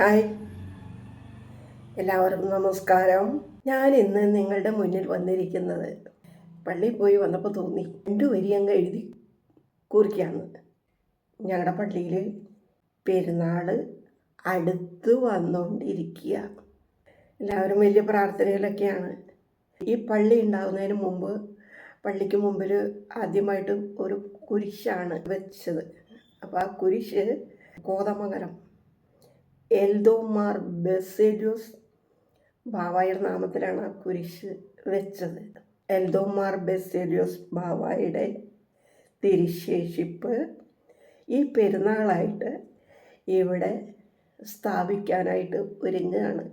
Hi. എല്ലാവർക്കും നമസ്കാരം. ഞാൻ ഇന്ന് നിങ്ങളുടെ മുന്നിൽ വന്നിരിക്കുന്നത് പള്ളിയിൽ പോയി വന്നപ്പോൾ തോന്നി. രണ്ടു വരി അങ്ങ് എഴുതി കുറിക്കാന്ന് ഞങ്ങളുടെ പള്ളിയിൽ പെരുന്നാൾ അടുത്ത് വന്നുകൊണ്ടിരിക്കുക എല്ലാവരും വലിയ പ്രാർത്ഥനയിലൊക്കെയാണ്. ഈ പള്ളി ഉണ്ടാകുന്നതിന് മുമ്പ് പള്ളിക്ക് മുമ്പിൽ ആദ്യമായിട്ട് ഒരു കുരിശാണ് വെച്ചത്. അപ്പോൾ ആ കുരിശ് കോതമംഗലം എൽദോമാർ ബെസേലിയോസ് ബാവായുടെ നാമത്തിലാണ് ആ കുരിശ് വെച്ചത്. എൽദോമാർ ബെസേലിയോസ് ബാവായുടെ തിരിശേഷിപ്പ് ഈ പെരുന്നാളായിട്ട് ഇവിടെ സ്ഥാപിക്കാനായിട്ട് ഒരുങ്ങുകയാണ്.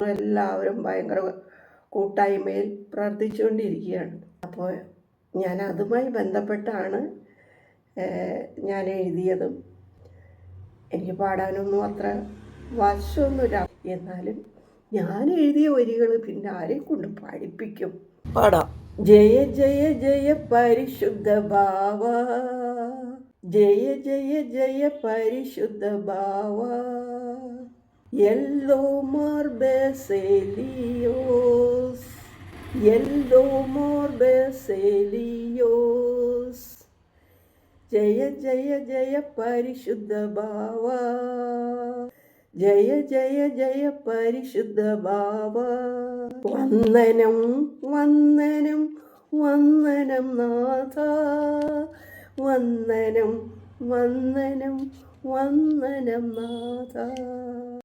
എല്ലാവരും ഭയങ്കര കൂട്ടായ്മയിൽ പ്രാർത്ഥിച്ചുകൊണ്ടിരിക്കുകയാണ് അപ്പോൾ ഞാൻ അതുമായി ബന്ധപ്പെട്ടാണ് ഞാൻ എഴുതിയതും എനിക്ക് പാടാനൊന്നും അത്ര വശമൊന്നുമില്ല എന്നാലും ഞാൻ എഴുതിയ വരികൾ പിന്നെ ആരെ കൊണ്ട് പഠിപ്പിക്കും പാടാം. ജയ ജയ ജയ പരിശുദ്ധ ഭാവ ജയ ജയ ജയ പരിശുദ്ധ ഭാവ യെല്ലോ ബെസേലിയോസ് യെല്ലോ ബെസേലിയോസ് ജയ ജയ ജയ പരിശുദ്ധ ഭാവ ജയ ജയ ജയ പരിശുദ്ധ ബാബ വന്ദനം വന്ദനം വന്ദനം നാഥ. വന്ദനം വന്ദനം വന്ദനം നാഥ.